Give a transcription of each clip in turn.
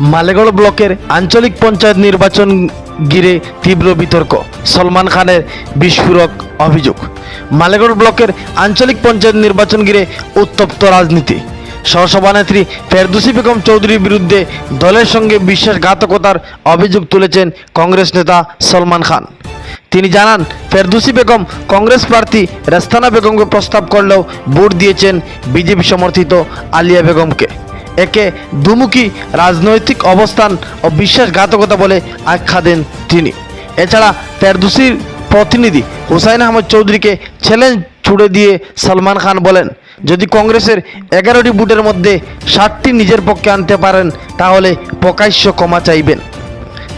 মালেগড় ব্লকের আঞ্চলিক পঞ্চায়েত নির্বাচন ঘিরে তীব্র বিতর্ক। সলমান খানের বিস্ফোরক অভিযোগ। মালেগড় ব্লকের আঞ্চলিক পঞ্চায়েত নির্বাচন ঘিরে উত্তপ্ত রাজনীতি। সহসভানেত্রী ফেরদুসি বেগম চৌধুরীর বিরুদ্ধে দলের সঙ্গে বিশ্বাসঘাতকতার অভিযোগ তুলেছেন কংগ্রেস নেতা সলমান খান। তিনি জানান, ফেরদুসি বেগম কংগ্রেস প্রার্থী রাস্তানা বেগমকে প্রস্তাব করলেও ভোট দিয়েছেন বিজেপি সমর্থিত আলিয়া বেগমকে। একে দুমুখী রাজনৈতিক অবস্থান ও বিশ্বাসঘাতকতা বলে আখ্যা দেন তিনি। এছাড়া ফেরদুসির প্রতিনিধি হুসাইন আহমদ চৌধুরীকে চ্যালেঞ্জ ছুড়ে দিয়ে সলমান খান বলেন, যদি কংগ্রেসের এগারোটি বুটের মধ্যে ষাটটি নিজের পক্ষে আনতে পারেন, তাহলে প্রকাশ্য ক্ষমা চাইবেন।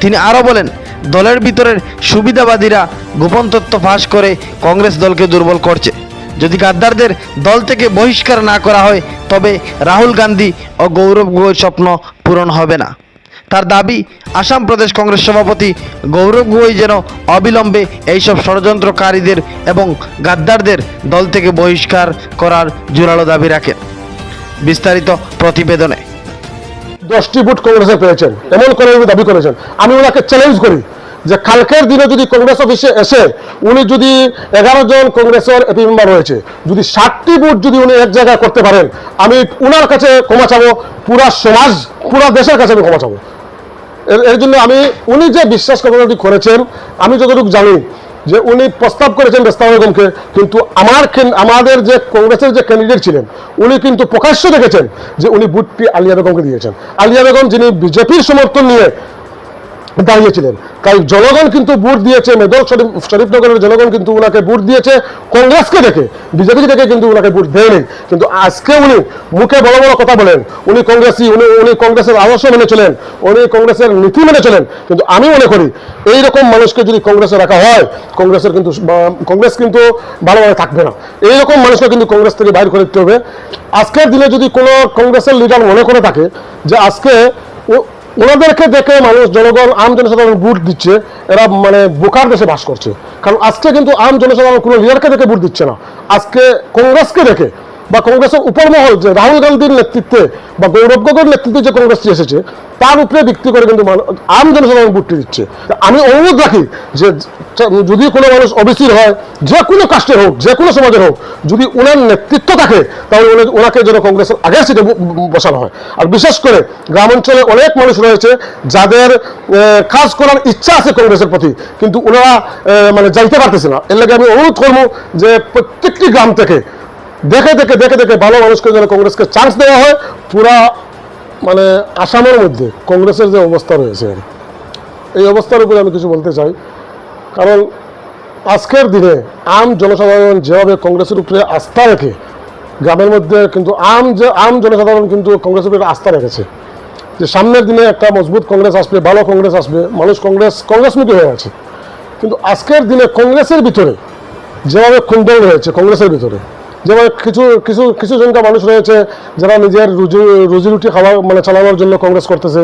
তিনি আরও বলেন, দলের ভিতরের সুবিধাবাদীরা গোপন তথ্য ফাঁস করে কংগ্রেস দলকে দুর্বল করছে। যদি গাদ্দারদের দল থেকে বহিষ্কার না করা হয়, তবে রাহুল গান্ধী ও গৌরব গগৈর স্বপ্ন পূরণ হবে না। তার দাবি, আসাম প্রদেশ কংগ্রেস সভাপতি গৌরব গগৈ যেন অবিলম্বে এইসব ষড়যন্ত্রকারীদের এবং গাদ্দারদের দল থেকে বহিষ্কার করার জোরালো দাবি রাখেন। বিস্তারিত প্রতিবেদনে। দশটি ভোট কংগ্রেসে পেয়েছেন, এমন করে দাবি করেছেন। আমি ওনাকে চ্যালেঞ্জ করি। যে কালকের দিনে যদি কংগ্রেস অফিসে এসে উনি যদি এগারো জন কংগ্রেসের এপি মেম্বার রয়েছে, যদি ষাটটি বুট যদি উনি এক জায়গায় করতে পারেন, আমি উনার কাছে ক্ষমা চাবো, পুরা সমাজ, পুরা দেশের কাছে আমি ক্ষমা চাবো। এর জন্য আমি, উনি যে বিশ্বাস কথাটি করেছেন, আমি যতটুকু জানি যে উনি প্রস্তাব করেছেন রেস্তা বেগমকে কিন্তু আমার আমাদের যে কংগ্রেসের যে ক্যান্ডিডেট ছিলেন, উনি কিন্তু প্রকাশ্য দেখেছেন যে উনি বুটটি আলিয়া বেগমকে দিয়েছেন। আলিয়া বেগম যিনি বিজেপির সমর্থন নিয়ে দাঁড়িয়েছিলেন। তাই জনগণ কিন্তু ভোট দিয়েছে, মেদক শরীফ, শরীফনগরের জনগণ কিন্তু ওনাকে ভোট দিয়েছে, কংগ্রেসকে দেখে বিজেপিকে দেখে কিন্তু ওনাকে ভোট দেয়নি। কিন্তু আজকে উনি মুখে বড় বড় কথা বলেন, উনি কংগ্রেসই উনি উনি কংগ্রেসের আদর্শ মেনে চলেন, উনি কংগ্রেসের নীতি মেনে চলেন। কিন্তু আমি মনে করি এই রকম মানুষকে যদি কংগ্রেসে রাখা হয়, কংগ্রেসের কিন্তু কংগ্রেস কিন্তু ভালোভাবে থাকবে না। এই রকম মানুষকে কিন্তু কংগ্রেস থেকে বাইর করে দিতে হবে। আজকের দিনে যদি কোনো কংগ্রেসের লিডার মনে করে থাকে যে আজকে ওনাদেরকে দেখে মানুষ, জনগণ, আম জনসাধারণ ভোট দিচ্ছে, এরা মানে বোকার দেশে বাস করছে। কারণ আজকে কিন্তু আম জনসাধারণ কোনো লিডারকে দেখে ভোট দিচ্ছে না। আজকে কংগ্রেসকে দেখে বা কংগ্রেসের উপরমহল যে রাহুল গান্ধীর নেতৃত্বে বা গৌরব গগৈর নেতৃত্বে যে কংগ্রেসটি এসেছে, তার উপরে ভিত্তি করে কিন্তু আম জনসাধারণ ভোটটি দিচ্ছে। আমি অনুরোধ রাখি যে যদি কোনো মানুষ অবিসির হয়, যে কোনো কাস্টের হোক, যে কোনো সমাজের হোক, যদি ওনার নেতৃত্ব থাকে, তাহলে ওনাকে যেন কংগ্রেসের আগের সিটে বসানো হয়। আর বিশেষ করে গ্রাম অঞ্চলে অনেক মানুষ রয়েছে যাদের কাজ করার ইচ্ছা আছে কংগ্রেসের প্রতি, কিন্তু ওনারা মানে যাইতে পারতেছে না। এর লাগে আমি অনুরোধ করব যে প্রত্যেকটি গ্রাম থেকে দেখে দেখে দেখে দেখে ভালো মানুষকে যেন কংগ্রেসকে চান্স দেওয়া হয়, পুরা মানে আসামের মধ্যে কংগ্রেসের যে অবস্থা রয়েছে। এই অবস্থার উপরে আমি কিছু বলতে চাই। কারণ আজকের দিনে আম জনসাধারণ যেভাবে কংগ্রেসের উপরে আস্থা রেখে, গ্রামের মধ্যে কিন্তু আম যে, আম জনসাধারণ কিন্তু কংগ্রেসের উপরে আস্থা রেখেছে। যে সামনের দিনে একটা মজবুত কংগ্রেস আসবে, ভালো কংগ্রেস আসবে, মানুষ কংগ্রেস, কংগ্রেসমুখী হয়ে আছে। কিন্তু আজকের দিনে কংগ্রেসের ভিতরে যেভাবে খুন্দল রয়েছে, কংগ্রেসের ভিতরে যেভাবে কিছু কিছু কিছু সংখ্যা মানুষ রয়েছে যারা নিজের রুজি রুজি রুটি খাওয়া মানে চালানোর জন্য কংগ্রেস করতেছে।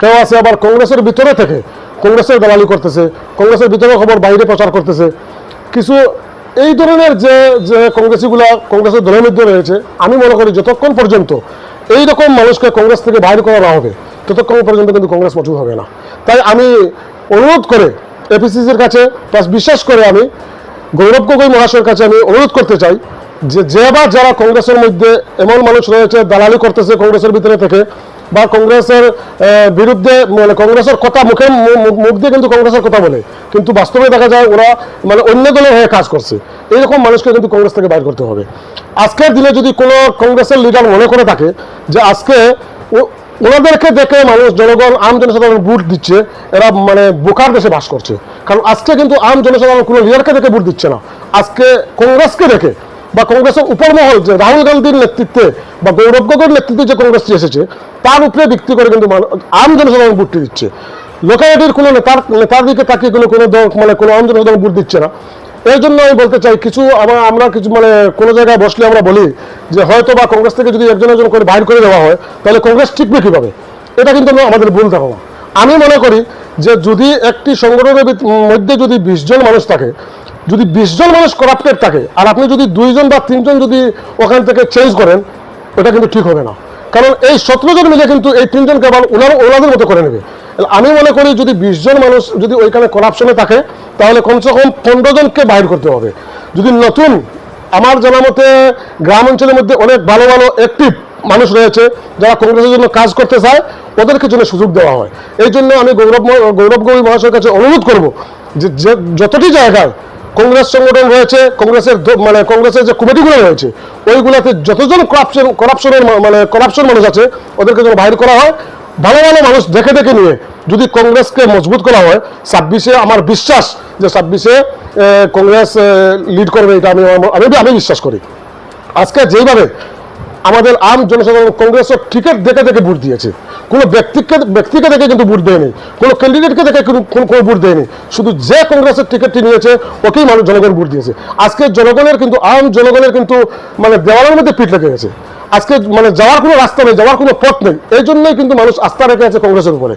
কেউ আছে আবার কংগ্রেসের ভিতরে থেকে কংগ্রেসের দালালি করতেছে, কংগ্রেসের ভিতরে খবর বাইরে প্রচার করতেছে। কিছু এই ধরনের যে যে কংগ্রেসিগুলা, কংগ্রেসের দলের মধ্যে রয়েছে, আমি মনে করি যতক্ষণ পর্যন্ত এই রকম মানুষকে কংগ্রেস থেকে বাইরে করা না হবে, ততক্ষণ পর্যন্ত কিন্তু কংগ্রেস মজুদ হবে না। তাই আমি অনুরোধ করে এপিসিসির কাছে প্লাস বিশ্বাস করে আমি, গৌরব গগৈ মহাশয়ের কাছে আমি অনুরোধ করতে চাই যে যে বা যারা কংগ্রেসের মধ্যে এমন মানুষ রয়েছে, দালালি করতেছে কংগ্রেসের ভিতরে থেকে, বা কংগ্রেসের বিরুদ্ধে মানে কংগ্রেসের কথা মুখে মুখ দিয়ে কিন্তু কংগ্রেসের কথা বলে। কিন্তু বাস্তবে দেখা যায় ওরা মানে অন্য দলের হয়ে কাজ করছে। এইরকম মানুষকে কিন্তু কংগ্রেস থেকে বাইর করতে হবে। আজকের দিনে যদি কোনো কংগ্রেসের লিডার মনে করে থাকে যে আজকে ওনাদেরকে দেখে মানুষ, জনগণ, আম জনসাধারণ ভোট দিচ্ছে, এরা মানে বোকার দেশে বাস করছে। কারণ আজকে কিন্তু আম জনসাধারণ কোনো লিডারকে দেখে ভোট দিচ্ছে না। আজকে কংগ্রেসকে দেখে বা কংগ্রেসের উপরমহল যে রাহুল গান্ধীর নেতৃত্বে বা গৌরব গগৈর নেতৃত্বে যে কংগ্রেসটি এসেছে, তার উপরে ভিত্তি করে কিন্তু আম জনসাধারণ ভোটটি দিচ্ছে। লোকালিটির কোনো নেতার নেতার দিকে তাকিয়ে কোনো কোনো মানে কোনো আম জনসাধারণ ভোট দিচ্ছে না। এই জন্য আমি বলতে চাই, কিছু আমরা আমরা কিছু মানে কোনো জায়গায় বসলে আমরা বলি যে হয়তো বা কংগ্রেস থেকে যদি একজন একজন করে বাইর করে দেওয়া হয়, তাহলে কংগ্রেস টিকবে কীভাবে? এটা কিন্তু আমাদের ভুল ধারণা। আমি মনে করি যে যদি একটি সংগঠনের মধ্যে যদি বিশ জন মানুষ থাকে যদি বিশ জন মানুষ করাপ্টেড থাকে, আর আপনি যদি দুইজন বা তিনজন যদি ওখান থেকে চেঞ্জ করেন, ওটা কিন্তু ঠিক হবে না। কারণ এই সতেরো জন মিলে কিন্তু এই তিনজনকে আবার ওনার ওনাদের মতো করে নেবে। আমি মনে করি যদি বিশ জন মানুষ যদি ওইখানে করাপশনে থাকে, তাহলে কমসে কম পনেরো জনকে বাইর করতে হবে। যদি নতুন, আমার জানা মতে গ্রাম অঞ্চলের মধ্যে অনেক ভালো ভালো অ্যাক্টিভ মানুষ রয়েছে, যারা কংগ্রেসের জন্য কাজ করতে চায়, ওদেরকে জন্য সুযোগ দেওয়া হয়। এই জন্য আমি গৌরব গৌরব গগৈ মহাশয়ের কাছে অনুরোধ করব যে- যতটি জায়গায় কংগ্রেস সংগঠন রয়েছে, কংগ্রেসের মানে কংগ্রেসের যে কমিটিগুলো রয়েছে, ওইগুলোতে যতজন করাপশন করাপশনের মানে করাপশন মানুষ আছে, ওদেরকে যেন বাইর করা হয়। ভালো ভালো মানুষ দেখে দেখে নিয়ে যদি কংগ্রেসকে মজবুত করা হয়, ছাব্বিশে আমার বিশ্বাস যে ছাব্বিশে কংগ্রেস লিড করবে এটা আমি আমি আমি বিশ্বাস করি। আজকে যেইভাবে আমাদের আম জনসাধারণ কংগ্রেসের টিকিট দেখে দেখে ভোট দিয়েছে কোনো ব্যক্তিকে ব্যক্তিকে দেখে কিন্তু ভোট দেয়নি, কোনো ক্যান্ডিডেটকে দেখে কোনো ভোট দেয়নি। শুধু যে কংগ্রেসের টিকিটটি নিয়েছে, ওকেই মানুষ জনগণ ভোট দিয়েছে। আজকে জনগণের কিন্তু, আম জনগণের কিন্তু মানে দেওয়ালের মধ্যে পিঠ লেগে গেছে। আজকে মানে যাওয়ার কোনো রাস্তা নেই, যাওয়ার কোনো পথ নেই। এই জন্যই কিন্তু মানুষ আস্থা রেখে আছে কংগ্রেসের উপরে।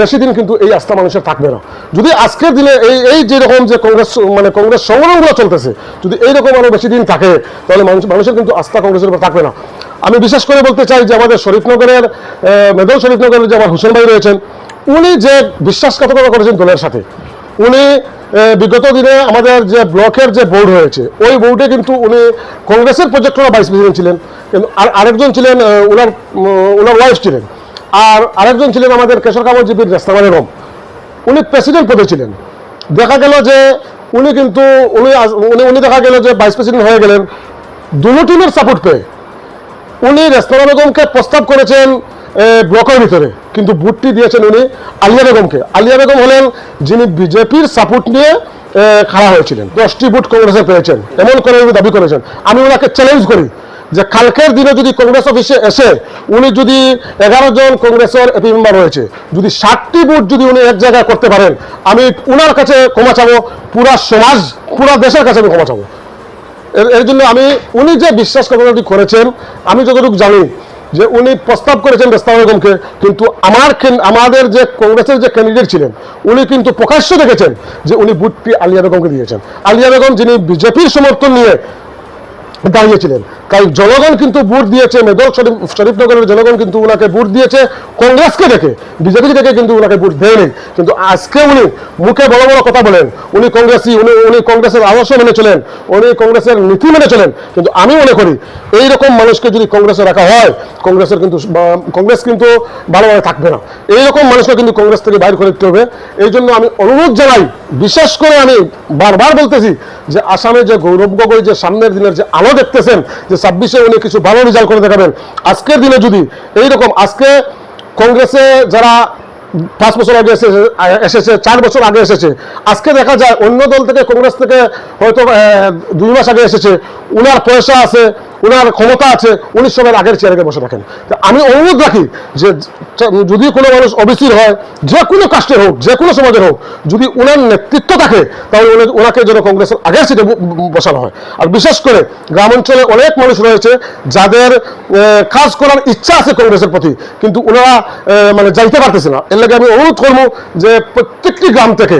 বেশি দিন কিন্তু এই আস্থা মানুষের থাকবে না। যদি আজকের দিনে এই এই যেরকম যে কংগ্রেস মানে কংগ্রেস সংগ্রামগুলো চলতেছে, যদি এইরকম আরও বেশি দিন থাকে, তাহলে মানুষ মানুষের কিন্তু আস্থা কংগ্রেসের উপর থাকবে না। আমি বিশেষ করে বলতে চাই যে আমাদের শরীফনগরের মেদল শরীফনগরের যে আমার হোসেন ভাই রয়েছেন, উনি যে বিশ্বাসঘাতকতা করেছেন দলের সাথে, উনি বিগত দিনে আমাদের যে ব্লকের যে বোর্ড হয়েছে ওই বোর্ডে কিন্তু উনি কংগ্রেসের প্রজেক্টরা ভাইস প্রেসিডেন্ট ছিলেন। কিন্তু আর আরেকজন ছিলেন ওনার ওনার ওয়াইফ ছিলেন। আর আরেকজন ছিলেন আমাদের কেশর কামড় জিপির রেস্তামানের রম। উনি প্রেসিডেন্ট পদে ছিলেন। দেখা গেল যে উনি কিন্তু, উনি উনি উনি দেখা গেল যে ভাইস প্রেসিডেন্ট হয়ে গেলেন। দুটো টিমের সাপোর্ট পেয়ে। উনি রেস্তোরাঁ বেগমকে প্রস্তাব করেছেন ব্লকের ভিতরে। কিন্তু বুটটি দিয়েছেন উনি আলিয়া বেগমকে। আলিয়া বেগম হলেন যিনি বিজেপির সাপোর্ট নিয়ে খাড়া হয়েছিলেন। দশটি বুট কংগ্রেসে পেয়েছেন। এমন করে উনি দাবি করেছেন। আমি ওনাকে চ্যালেঞ্জ করি। যে কালকের দিনে যদি কংগ্রেস অফিসে এসে উনি যদি এগারো জন কংগ্রেসের এপি মেম্বার রয়েছে, যদি ষাটটি বুট যদি উনি এক জায়গায় করতে পারেন, আমি উনার কাছে ক্ষমা চাবো, পুরা সমাজ, পুরা দেশের কাছে আমি ক্ষমা চাবো। এর জন্য আমি, উনি যে বিশ্বাস বিশ্বাসঘাতকতাটি করেছেন, আমি যতটুকু জানি যে উনি প্রস্তাব করেছেন বেস্তাম বেগমকে কিন্তু আমার আমাদের যে কংগ্রেসের যে ক্যান্ডিডেট ছিলেন, উনি কিন্তু প্রকাশ্য দেখেছেন যে উনি বুটটি আলিয়া বেগমকে দিয়েছেন। আলিয়া বেগম যিনি বিজেপির সমর্থন নিয়ে দাঁড়িয়েছিলেন তাই জনগণ কিন্তু ভোট দিয়েছে মেদল শরীফ শরীফনগরের জনগণ কিন্তু উনাকে ভোট দিয়েছে, কংগ্রেসকে দেখে বিজেপি দেখে কিন্তু উনাকে ভোট দেয়নি। কিন্তু আজকে উনি মুখে বড় বড় কথা বলেন, উনি কংগ্রেসি, উনি উনি কংগ্রেসের আদর্শ মেনে চলেন, উনি কংগ্রেসের নীতি মেনে চলেন। কিন্তু আমি মনে করি এই রকম মানুষকে যদি কংগ্রেসে রাখা হয়, কংগ্রেসের কিন্তু কংগ্রেস কিন্তু ভালোভাবে থাকবে না। এইরকম মানুষকে কিন্তু কংগ্রেস থেকে বাইর করে দিতে হবে। এই জন্য আমি অনুরোধ জানাই, বিশেষ করে আমি বারবার বলতেছি যে আসামে যে গৌরব গগৈ যে সামনের দিনের যে আলো দেখতেছেন যে ছাব্বিশে উনি কিছু ভালো রেজাল্ট করে দেখাবেন। আজকের দিনে যদি এইরকম, আজকে কংগ্রেসে যারা পাঁচ বছর আগে এসেছে এসেছে, চার বছর আগে এসেছে, আজকে দেখা যায় অন্য দল থেকে কংগ্রেস থেকে হয়তো দুই মাস আগে এসেছে, উনার পয়সা আছে উনার ক্ষমতা আছে, উনি সবার আগের চেয়ারে বসে তা আমি অনুরোধ রাখি যে যদি কোনো মানুষ অবিসির হয়, যে কোনো কাস্টের হোক, যে কোনো সমাজের হোক, যদি উনার নেতৃত্ব থাকে, তাহলে ওনাকে যেন কংগ্রেসের আগের সিটে বসানো হয়। আর বিশেষ করে গ্রাম অঞ্চলে অনেক মানুষ রয়েছে, যাদের কাজ করার ইচ্ছা আছে কংগ্রেসের প্রতি, কিন্তু ওনারা মানে যাইতে পারতেছে না। এর লাগে আমি অনুরোধ করব যে, প্রত্যেকটি গ্রাম থেকে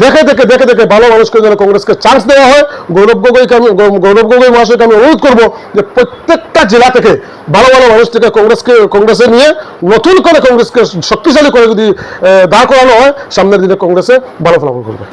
দেখে দেখে দেখে দেখে ভালো মানুষকে যেন কংগ্রেসকে চান্স দেওয়া হয়, গৌরব গগৈকে আমি, গৌরব গগৈ মহাশয়কে আমি অনুরোধ করব যে প্রত্যেকটা জেলা থেকে ভালো ভালো মানুষ থেকে কংগ্রেসকে, কংগ্রেসে নিয়ে নতুন করে কংগ্রেসকে শক্তিশালী করে যদি দাঁড় করানো হয়, সামনের দিনে কংগ্রেসে ভালো ফলাফল করবে